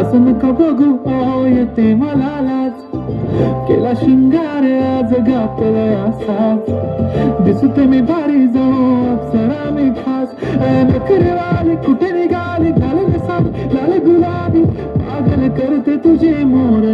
असं नका बघू ओ येते मला लाज केला शिंगार आज गातला असाच. दिसते मी भारी जाऊ अप्सरा मी खास. नखरेवाली कुठे निघाली? घाल साल लाल गुलाबी. पागल करते तुझे मोर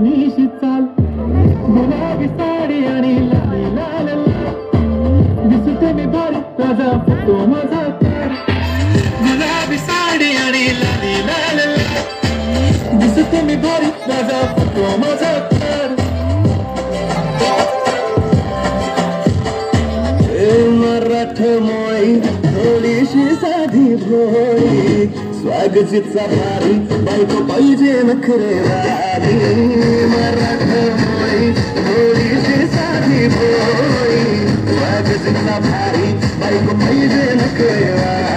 तुम्ही दिसते मी भारी राजा माझा तर मराठ मोळी थोडीशी साधी भोळी स्वागतीचा भारी बायको पाहिजे नखरे मराठ मोळी थोडीशी साधी भोळी स्वागतीचा भारी बायको पाहिजे नखरे आणि